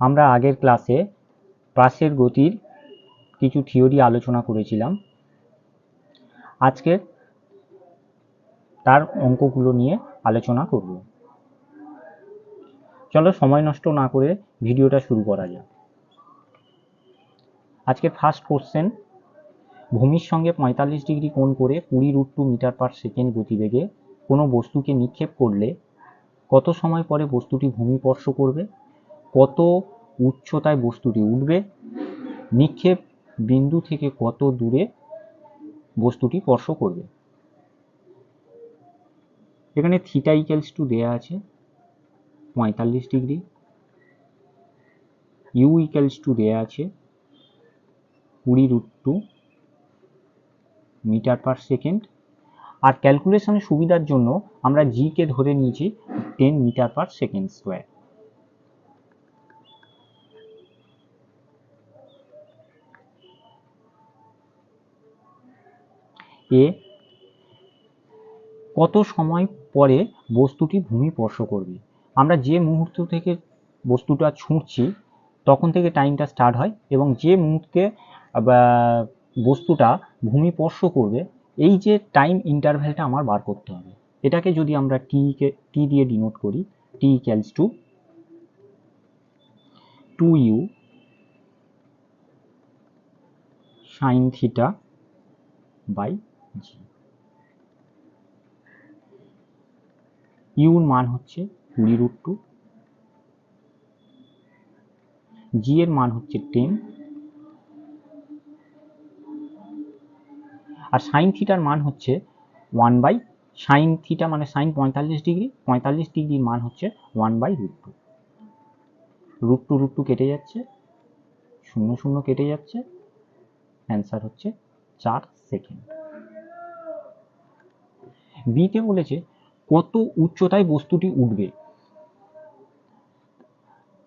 আমরা আগের ক্লাসে প্রাসের গতির কিছু থিওরি আলোচনা করেছিলাম। আজকে তার অঙ্কগুলো নিয়ে আলোচনা করব। চলো সময় নষ্ট না করে ভিডিওটা শুরু করা যাক। আজকে ফার্স্ট কোশ্চেন ভূমির সঙ্গে পঁয়তাল্লিশ ডিগ্রি কোণ করে কুড়ি root two metre per second গতিবেগে কোনো বস্তুকে নিক্ষেপ করলে কত সময় পরে বস্তুটি ভূমি স্পর্শ করবে? কত উচ্চতায় বস্তুটি উঠবে, নিক্ষেপ বিন্দু থেকে কত দূরে বস্তুটি স্পর্শ করবে। এখানে থিটা ইকেলস টু দেয়া আছে, পঁয়তাল্লিশ ডিগ্রি। ইউ ইকেলস টু দেয়া আছে, কুড়ি root two metre per second আর ক্যালকুলেশনের সুবিধার জন্য আমরা জি কে ধরে নিয়েছি ten metre per second square এ কত সময় পরে বস্তুটি ভূমি স্পর্শ করবে? আমরা যে মুহূর্ত থেকে বস্তুটা ছুঁড়ছি, তখন থেকে টাইমটা স্টার্ট হয় এবং যে মুহূর্তে বস্তুটা ভূমি স্পর্শ করবে, এই যে টাইম ইন্টারভ্যালটা আমার বার করতে হবে। এটাকে যদি আমরা টি কে টি দিয়ে ডিনোট করি T equals to two u sine theta by your মান হচ্ছে কুড়ি রুট টু জি এর মান হচ্ছে টেন আর সাইন থিটার মান হচ্ছে ওয়ান বাই সাইন থিটা মানে সাইন পঁয়তাল্লিশ ডিগ্রি পঁয়তাল্লিশ ডিগ্রির মান হচ্ছে one by root two root two root two কেটে যাচ্ছে, শূন্য শূন্য কেটে যাচ্ছে অ্যান্সার হচ্ছে চার সেকেন্ড বিতে বলেছে কত উচ্চতায় বস্তুটি উঠবে।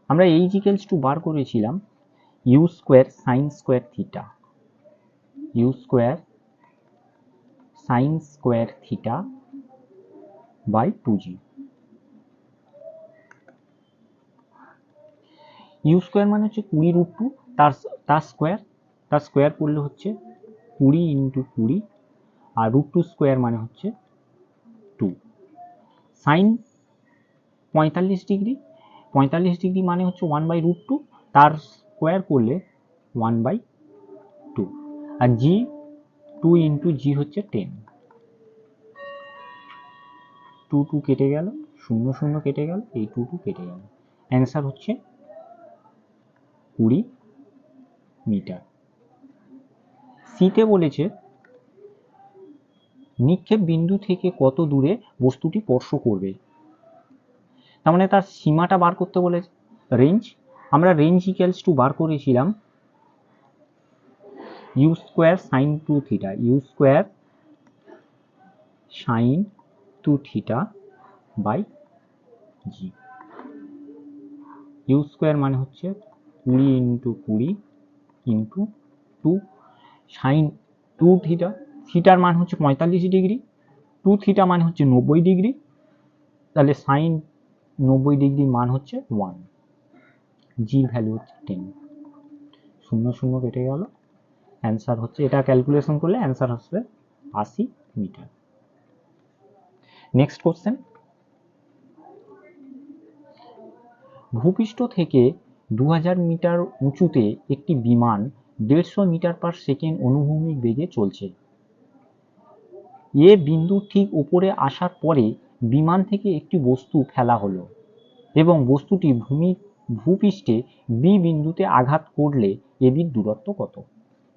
আমরা এই জিকেলস টু বার করেছিলাম u square sine square theta u square sine square theta by two g u square মানে হচ্ছে কুড়ি রুট টু তার তার স্কোয়ার তার স্কোয়ার করলে হচ্ছে কুড়ি ইন্টু কুড়ি, আর রুট টু স্কোয়ার মানে হচ্ছে সাইন পঁয়তাল্লিশ ডিগ্রি পঁয়তাল্লিশ ডিগ্রি মানে হচ্ছে ওয়ান বাই রুট টু তার স্কোয়ার করলে ওয়ান বাই টু আর জি টু ইন্টু জি হচ্ছে টেন টু টু কেটে গেল, শূন্য শূন্য কেটে গেল, এই টু টু কেটে গেল অ্যান্সার হচ্ছে কুড়ি মিটার সিতে বলেছে নিক্ষেপ বিন্দু থেকে কত দূরে বস্তুটি স্পর্শ করবে? তার মানে তার সীমাটা বার করতে বলেছে। রেঞ্জ আমরা রেঞ্জ ইকুয়ালস টু বার করেছিলাম। U square sine two theta u square sine two theta by g u square মানে হচ্ছে কুড়ি ইন্টু কুড়ি into two sine two theta থিটার মান হচ্ছে পঁয়তাল্লিশ ডিগ্রি টু থিটা মানে হচ্ছে নব্বই ডিগ্রি, তাহলে সাইন নব্বই ডিগ্রির মান হচ্ছে ওয়ান জির ভ্যালু হচ্ছে টেন শূন্য শূন্য কেটে গেল। অ্যান্সার হচ্ছে, এটা ক্যালকুলেশন করলে অ্যান্সার আসবে আশি মিটার নেক্সট কোশ্চেন ভূপৃষ্ঠ থেকে দু হাজার মিটার উঁচুতে একটি বিমান দেড়শো মিটার পার সেকেন্ড অনুভূমিক বেগে চলছে। এ বিন্দু ঠিক উপরে আসার পরে বিমান থেকে একটি বস্তু ফেলা হলো এবং বস্তুটি ভূমি, ভূপৃষ্ঠে বি বিন্দুতে আঘাত করলে এ এবির দূরত্ব কত?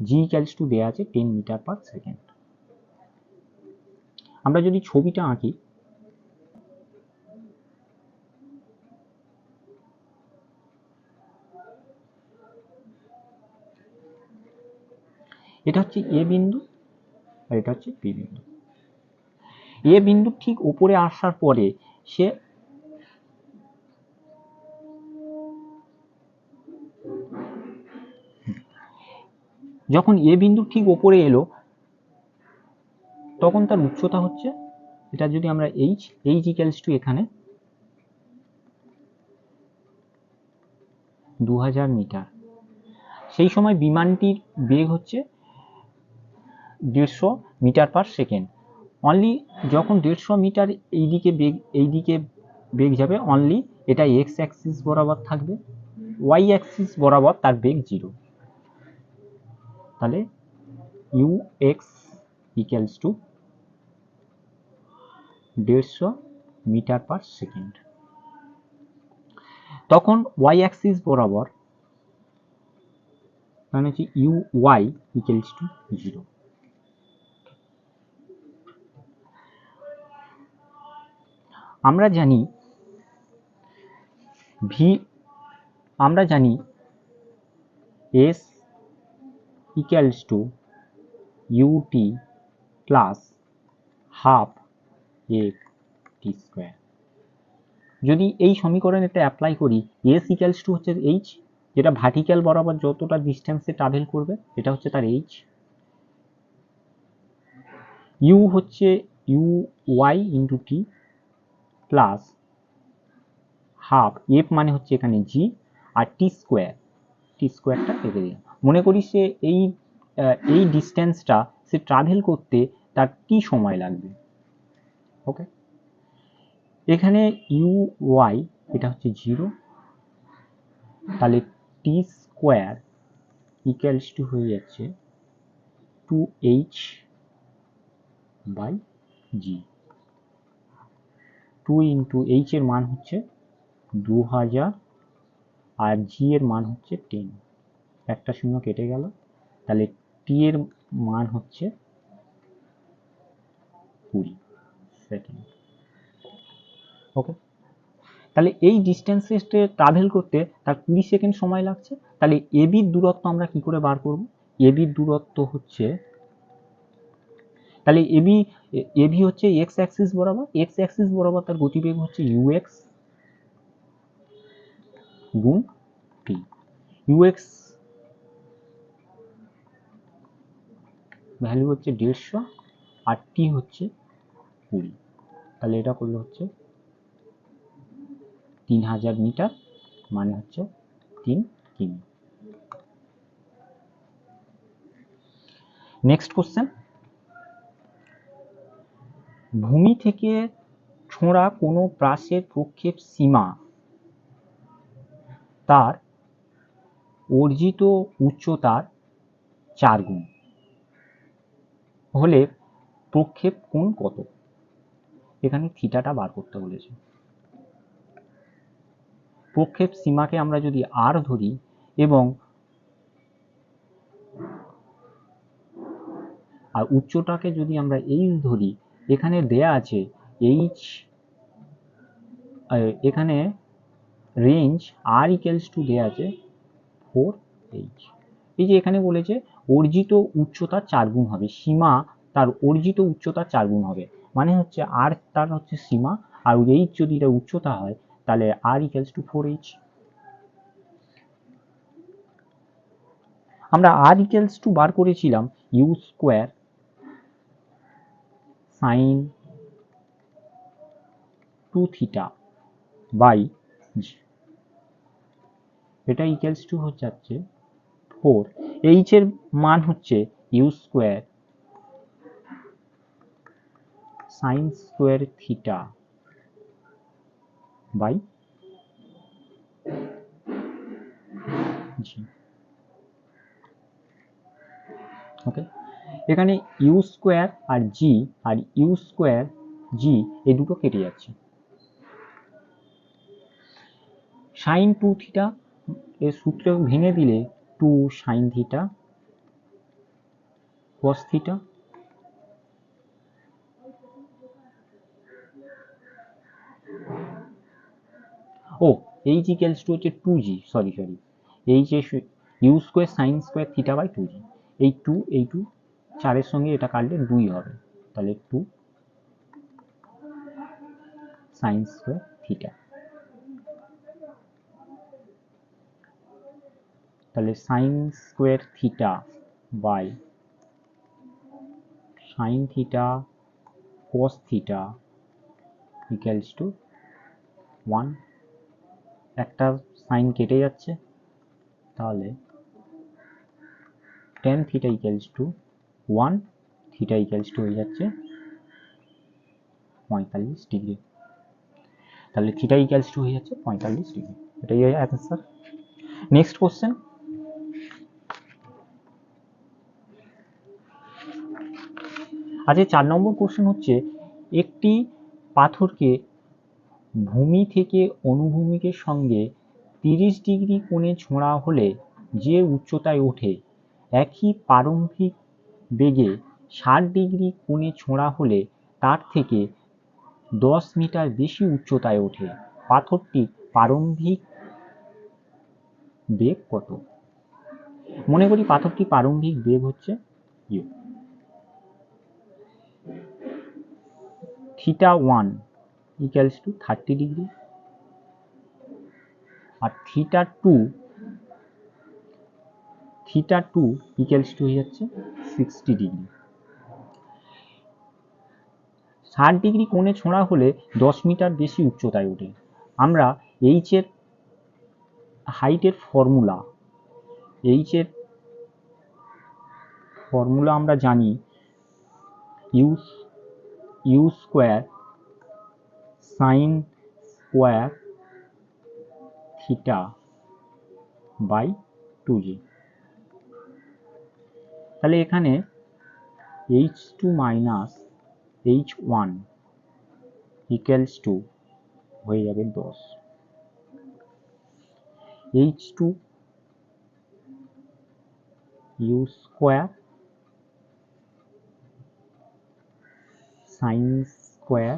জি ক্যালস টু দেওয়া আছে টেন মিটার পার সেকেন্ড আমরা যদি ছবিটা আঁকি, এটা হচ্ছে এ বিন্দু আর এটা হচ্ছে বি বিন্দু। এ বিন্দু ঠিক উপরে আসার পরে সে যখন এ বিন্দু ঠিক ওপরে এলো, তখন তার উচ্চতা হচ্ছে, এটা যদি আমরা এইচ এইচ ইকুয়ালস টু এখানে দু হাজার মিটার। সেই সময় বিমানটির বেগ হচ্ছে দেড়শো মিটার পার সেকেন্ড অনলি যখন দেড়শো মিটার এইদিকে বেগ এইদিকে বেগ যাবে অনলি এটা এক্স অ্যাক্সিস বরাবর থাকবে ওয়াই অ্যাক্সিস বরাবর তার বেগ জিরো তাহলে ইউ এক্স ইকুয়ালস টু দেড়শো মিটার পার সেকেন্ড তখন ওয়াই অ্যাক্সিস বরাবর মানে হচ্ছে u y equals to zero আমরা জানি ভি আমরা জানি s equals to ut plus half a t square যদি এই সমীকরণেটা অ্যাপ্লাই করি এস ইকুয়ালস টু হচ্ছে এইচ যেটা ভার্টিক্যাল বরাবর যতটা ডিস্টেন্সে ট্রাভেল করবে এটা হচ্ছে তার এইচ ইউ হচ্ছে u y into t plus half, f মানে হচ্ছে এখানে জি আর টি স্কোয়ার। টি স্কোয়ারটা রেখে দিলাম। মনে করি সে এই এই ডিস্টেন্সটা সে ট্রাভেল করতে তার কি সময় লাগবে? ওকে? এখানে ইউ ওয়াই, এটা হচ্ছে জিরো। তাহলে টি স্কোয়ার ইকুয়ালস টু হয়ে যাচ্ছে two h by g. Two into h এর মান হচ্ছে দু হাজার আর জি এর মান হচ্ছে টেন একটা শূন্য কেটে গেল। তাহলে টি এর মান হচ্ছে কুড়ি। সেকেন্ড ওকে তাহলে এই ডিস্টেন্সে ট্রাভেল করতে তার কুড়ি সেকেন্ড সময় লাগছে। তাহলে এবির দূরত্ব আমরা কি করে বার করব? এবির দূরত্ব হচ্ছে তাহলে এবি এবি হচ্ছে এক্স অ্যাক্সিস বরাবর এক্স অ্যাক্সিস বরাবর তার গতিবেগ হচ্ছে ইউএক্স গুণ টি ইউএক্স ভ্যালু হচ্ছে দেড়শো আর টি হচ্ছে কুড়ি। তাহলে এটা করলে হচ্ছে তিন হাজার মিটার মানে হচ্ছে তিন কিমি। নেক্সট কোশ্চেন ভূমি থেকে ছোঁড়া কোনো প্রাসের প্রক্ষেপ সীমা তার অর্জিত উচ্চতার চার গুণ। হলে প্রক্ষেপ কোণ কত? এখানে থিটাটা বার করতে বলেছে। প্রক্ষেপ সীমাকে আমরা যদি আর ধরি এবং আর উচ্চটাকে যদি আমরা এই ধরি এখানে দেয়া আছে এইচ এখানে রেঞ্জ আর ইকেলস টু দেয়া আছে ফোর এইচ এই যে এখানে বলেছে অর্জিত উচ্চতা চার গুণ হবে, সীমা তার অর্জিত উচ্চতা চার গুণ হবে। মানে হচ্ছে আর তার হচ্ছে সীমা, আর এইচ যদি এটা উচ্চতা হয়, তাহলে R equals to four h আমরা আর ইকুয়ালস টু বার করেছিলাম u square sine two theta by এটা ইকুয়ালস টু হচ্ছে যাচ্ছে ফোর। এইচ এর মান হচ্ছে u square sine square theta by g. Okay এখানে ইউ স্কোয়ার আর জি আর ইউ স্কোয়ার জি এই দুটো কেটে যাচ্ছে। সাইন টু থিটা এর সূত্র ভেঙে দিলে two sine theta cos theta O h equals to হচ্ছে two g sorry sorry h A u square sine square theta by two g এই টু এই টু চারের সঙ্গে এটা কাটলে দুই হবে। তাহলে টু সাইন স্কোয়ার থিটা তাহলে sine square theta by sine theta cos theta equals to one একটা সাইন কেটে যাচ্ছে, তাহলে tan theta equals to one theta equals to হয়ে যাচ্ছে পঁয়তাল্লিশ ডিগ্রি তাহলে থিটা ইকুয়ালস টু হয়ে যাচ্ছে পঁয়তাল্লিশ ডিগ্রি এটাই অ্যান্সার নেক্সট কোশ্চেন আচ্ছা চার নম্বর কোশ্চেন হচ্ছে, একটি পাথরকে ভূমি থেকে অনুভূমিকের সঙ্গে তিরিশ ডিগ্রি কোণে ছোঁড়া হলে যে উচ্চতায় ওঠে, একই প্রারম্ভিক বেগে ষাট ডিগ্রি কোণে ছোঁড়া হলে তার থেকে দশ মিটার বেশি উচ্চতায় ওঠে। পাথরটি প্রারম্ভিক বেগ কত? মনে করি পাথরটি প্রারম্ভিক বেগ হচ্ছে u theta one equals to thirty degree R theta two theta two equals to হয়ে যাচ্ছে সিক্সটি ডিগ্রি ষাট ডিগ্রি কোণে ছোঁড়া হলে দশ মিটার বেশি উচ্চতায় ওঠে। আমরা এইচের হাইটের ফর্মুলা এইচের ফর্মুলা আমরা জানি u u square sine square theta by two g তাহলে এখানে h two minus h one equals to হয়ে যাবে দশ। H two u square sine square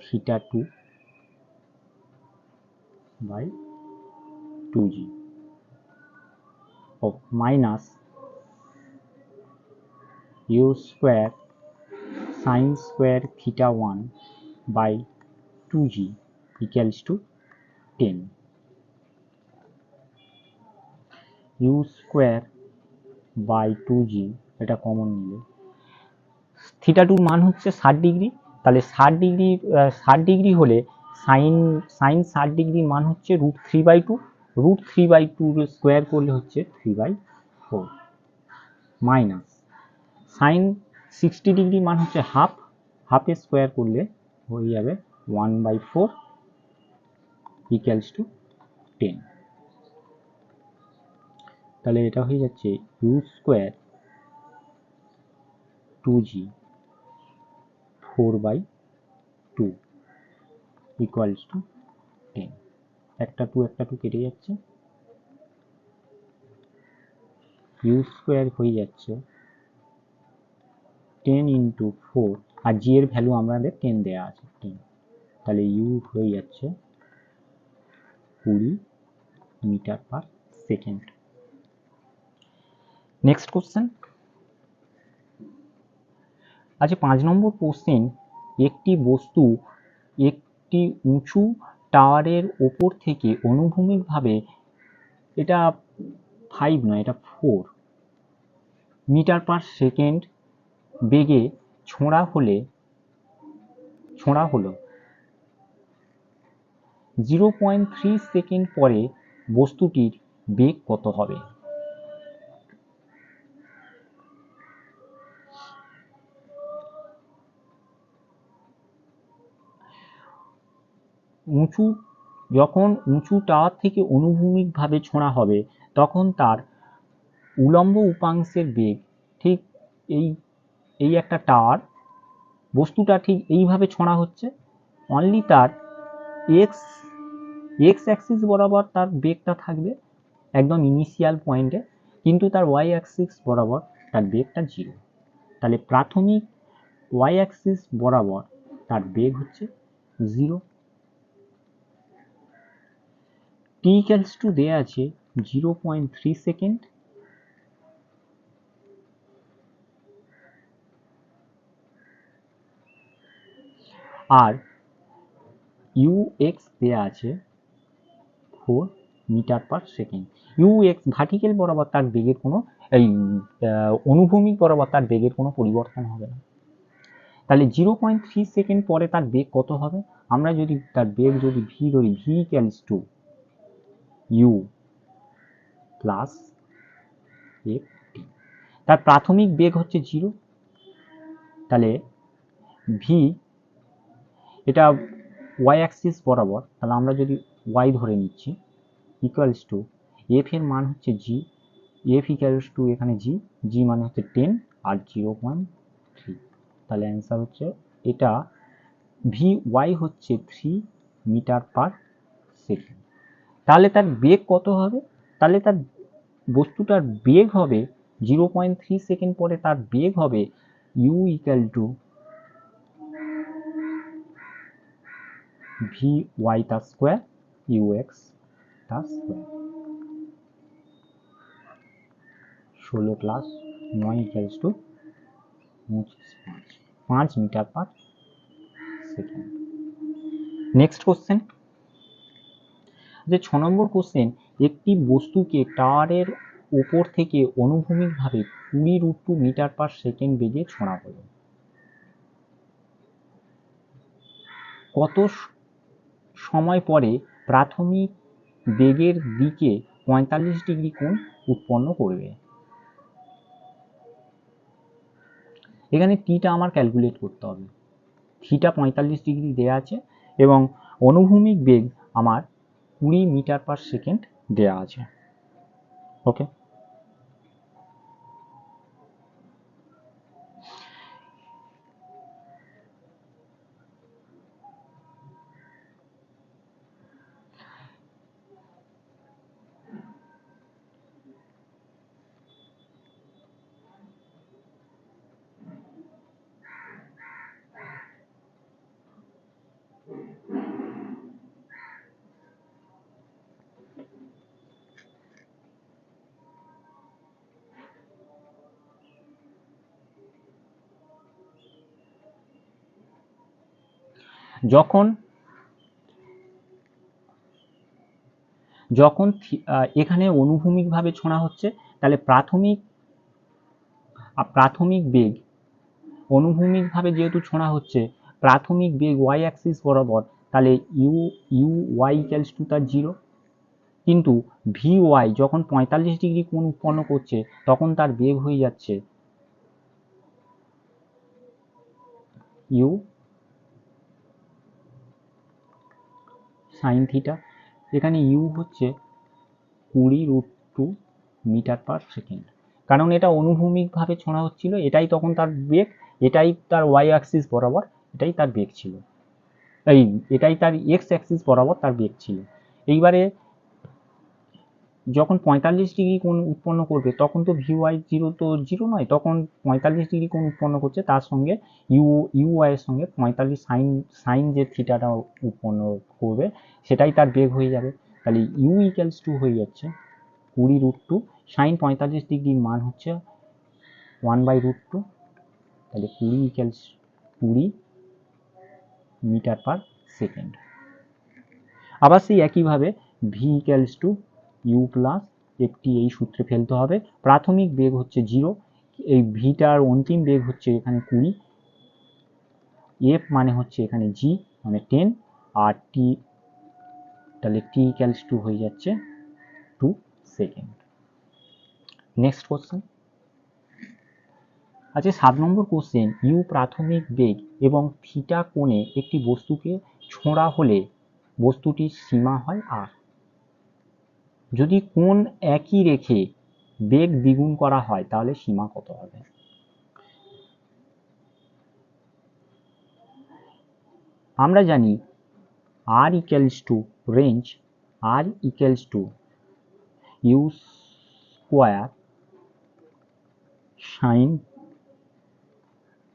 theta two by two g O minus u square sine square theta one by two g equals to ten u square by two g এটা common নিলে। Theta টুর মান হচ্ছে ষাট degree তাহলে ষাট degree ষাট degree হলে sign sign ষাট ডিগ্রির মান হচ্ছে root three by two root three by two square করলে হচ্ছে three by four minus sine sixty degree মান হচ্ছে হাফ, হাফে স্কোয়ার করলে হয়ে যাবে one by four equals to ten তাহলে এটা হয়ে যাচ্ছে u square two g four by two equals to ten একটা টু একটা টু কেটে যাচ্ছে। ইউ স্কোয়ার হয়ে যাচ্ছে টেন ইন্টু ফোর আর জি এর ভ্যালু আমাদের টেন দেওয়া আছে টেন তাহলে ইউ হয়ে যাচ্ছে কুড়ি metre per second. Next question আচ্ছা পাঁচ নম্বর কোশ্চেন একটি বস্তু একটি উঁচু টাওয়ারের ওপর থেকে অনুভূমিকভাবে এটা ফাইভ নয়, এটা ফোর মিটার পার সেকেন্ড বেগে ছোঁড়া হলে, ছোঁড়া হলো। জিরো পয়েন্ট থ্রি সেকেন্ড পরে বস্তুটির বেগ কত হবে? উঁচু, যখন উঁচু টাওয়ার থেকে অনুভূমিকভাবে ছোঁড়া হবে, তখন তার উলম্ব উপাংশের বেগ ঠিক এই এই একটা টাওয়ার বস্তুটা ঠিক এইভাবে ছোঁড়া হচ্ছে অনলি তার এক্স এক্স অ্যাক্সিস বরাবর তার বেগটা থাকবে একদম ইনিশিয়াল পয়েন্টে কিন্তু তার ওয়াই অ্যাক্সিস বরাবর তার বেগটা জিরো তাহলে প্রাথমিক ওয়াই অ্যাক্সিস বরাবর তার বেগ হচ্ছে জিরো টি টু দেওয়া আছে জিরো পয়েন্ট থ্রি সেকেন্ড আর ইউ এক্স দেওয়া আছে four metre per second u x vertical বরাবর তার বেগের কোনো এই অনুভূমিক বরাবর তার বেগের কোনো পরিবর্তন হবে না। তাহলে জিরো পয়েন্ট থ্রি সেকেন্ড পরে তার বেগ কত হবে? আমরা যদি তার বেগ যদি ভি ধরি v equals to u plus f t তার প্রাথমিক বেগ হচ্ছে জিরো তাহলে ভি এটা ওয়াই অ্যাক্সিস বরাবর, তাহলে আমরা যদি ওয়াই ধরে নিচ্ছি ইকুয়ালস টু এফ এর মান হচ্ছে জি এফ ইকুয়ালস টু এখানে জি জি মানে হচ্ছে টেন আর জিরো পয়েন্ট থ্রি তাহলে অ্যান্সার হচ্ছে এটা ভি ওয়াই হচ্ছে থ্রি মিটার পার সেকেন্ড তাহলে তার বেগ কত হবে? তাহলে তার বস্তুটার বেগ হবে জিরো পয়েন্ট থ্রি সেকেন্ড পরে তার বেগ হবে u equal to v y তার স্কোয়ার ইউ এক্স তার স্কোয়ার ষোলো প্লাস নয় ইকুয়ালস টু পঁচিশ পাঁচ। পাঁচ metre per second next question যে ছ নম্বর কোশ্চেন একটি বস্তুকে টাওয়ারের ওপর থেকে অনুভূমিকভাবে কুড়ি root two metre per second বেগে ছোঁড়া হলো কত সময় পরে প্রাথমিক বেগের দিকে পঁয়তাল্লিশ ডিগ্রি কোণ উৎপন্ন করবে। এখানে টিটা আমার ক্যালকুলেট করতে হবে। থিটা পঁয়তাল্লিশ ডিগ্রি দেওয়া আছে এবং অনুভূমিক বেগ আমার কুড়ি মিটার পার সেকেন্ড দেওয়া আছে। ওকে যখন যখন এখানে অনুভূমিকভাবে ছোঁড়া হচ্ছে, তাহলে প্রাথমিক প্রাথমিক বেগ অনুভূমিকভাবে যেহেতু ছোঁড়া হচ্ছে, প্রাথমিক বেগ ওয়াই অ্যাক্সিস বরাবর, তাহলে u u y equals to তার জিরো কিন্তু ভি ওয়াই যখন পঁয়তাল্লিশ ডিগ্রি কোণ উৎপন্ন করছে, তখন তার বেগ হয়ে যাচ্ছে ইউ সাইন থিটা এখানে ইউ হচ্ছে কুড়ি root two metre per second কারণ এটা অনুভূমিকভাবে ছোঁড়া হচ্ছিল, এটাই তখন তার বেগ, এটাই তার ওয়াই অ্যাক্সিস বরাবর, এটাই তার বেগ ছিল। এই, এটাই তার এক্স অ্যাক্সিস বরাবর তার বেগ ছিল। এইবারে যখন পঁয়তাল্লিশ ডিগ্রি কোণ উৎপন্ন করবে, তখন তো ভি ওয়াই জিরো তো জিরো নয়, তখন পঁয়তাল্লিশ ডিগ্রি কোণ উৎপন্ন করছে, তার সঙ্গে ইউ ইউ ওয়াই এর সঙ্গে পঁয়তাল্লিশ সাইন সাইন যে থিটাটা উৎপন্ন করবে, সেটাই তার বেগ হয়ে যাবে। তাহলে ইউ ইকুয়ালস টু হয়ে যাচ্ছে, কুড়ি রুট টু সাইন পঁয়তাল্লিশ ডিগ্রির মান হচ্ছে ওয়ান বাই রুট টু তাহলে কুড়ি ইকুয়ালস কুড়ি মিটার পার সেকেন্ড। আবার সেই একইভাবে v equals to u plus একটি এই সূত্রে ফেলতে হবে। প্রাথমিক বেগ হচ্ছে জিরো এই ভিটার অন্তিম বেগ হচ্ছে এখানে কুড়ি। এফ মানে হচ্ছে এখানে জি মানে টেন আর টি তাহলে টি ইকুয়ালস টু হয়ে যাচ্ছে টু সেকেন্ড নেক্সট কোশ্চেন আচ্ছা সাত নম্বর কোশ্চেন ইউ প্রাথমিক বেগ এবং থিটা কোণে একটি বস্তুকে ছোঁড়া হলে বস্তুটির সীমা হয় আর যদি কোণ একই রেখে বেগ দ্বিগুণ করা হয়, তাহলে সীমা কত হবে? আমরা জানি R equals to range R equals to u square sine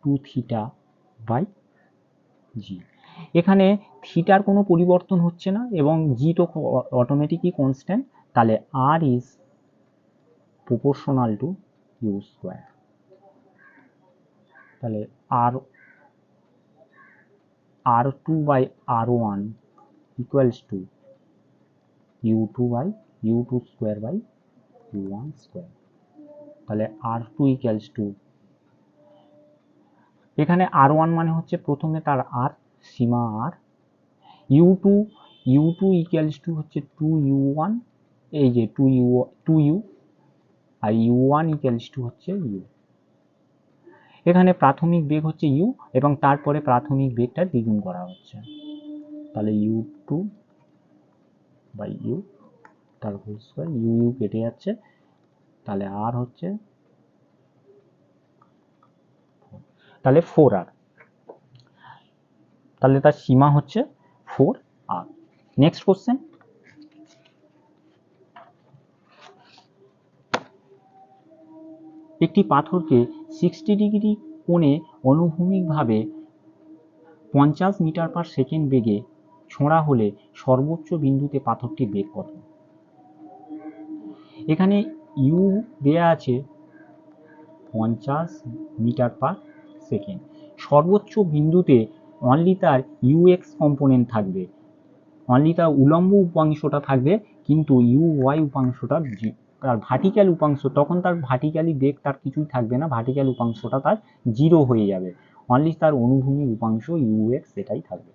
two theta by g এখানে থিটার কোনো পরিবর্তন হচ্ছে না এবং জি তো অটোমেটিকই কনস্ট্যান্ট তাহলে R is proportional to u square তাহলে R R two by R one equals to u two by u two square by u one square তাহলে আর টু ইকুয়ালস টু এখানে আর ওয়ান মানে হচ্ছে প্রথমে তার R Seema R u two u two equals to হচ্ছে two you one এই যে two you two you আর ইউ ওয়ান ইকুয়ালস টু হচ্ছে ইউ এখানে প্রাথমিক বেগ হচ্ছে ইউ এবং তারপরে প্রাথমিক বেগটা দ্বিগুণ করা হচ্ছে। তাহলে ইউ টু বাই ইউ তার হোল স্কোয়ার ইউ ইউ কেটে যাচ্ছে। তাহলে আর হচ্ছে তাহলে ফোর আর তাহলে তার সীমা হচ্ছে ফোর আর নেক্সট কোশ্চেন একটি পাথরকে সিক্সটি ডিগ্রি কোণে অনুভূমিকভাবে পঞ্চাশ মিটার পার সেকেন্ড বেগে ছোঁড়া হলে সর্বোচ্চ বিন্দুতে পাথরটির বেগ কত এখানে ইউ দেয়া আছে পঞ্চাশ মিটার পার সেকেন্ড সর্বোচ্চ বিন্দুতে অনলি তার ইউএক্স কম্পোনেন্ট থাকবে। অনলি তার উলম্ব উপাংশটা থাকবে, কিন্তু ইউ ওয়াই উপাংশটা তার ভার্টিক্যাল উপাংশ, তখন তার ভার্টিক্যালি বেগ তার কিছুই থাকবে না ভার্টিক্যাল উপাংশটা তার জিরো হয়ে যাবে। অনলি তার অনুভূমিক উপাংশ ইউএক্স সেটাই থাকবে।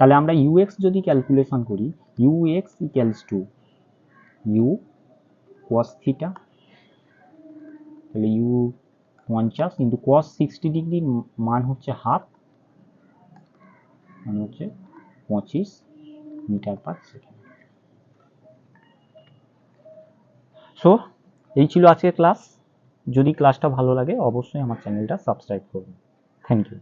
তাহলে আমরা ইউএক্স যদি ক্যালকুলেশন করি u ux equals to u cos theta তাহলে ইউ পঞ্চাশ কিন্তু cos সিক্সটি ডিগ্রি মান হচ্ছে হাফ মানে হচ্ছে পঁচিশ মিটার পার সেকেন্ড সো এই ছিল আজকের ক্লাস যদি ক্লাসটা ভালো লাগে, অবশ্যই আমার চ্যানেলটা সাবস্ক্রাইব করুন থ্যাংক ইউ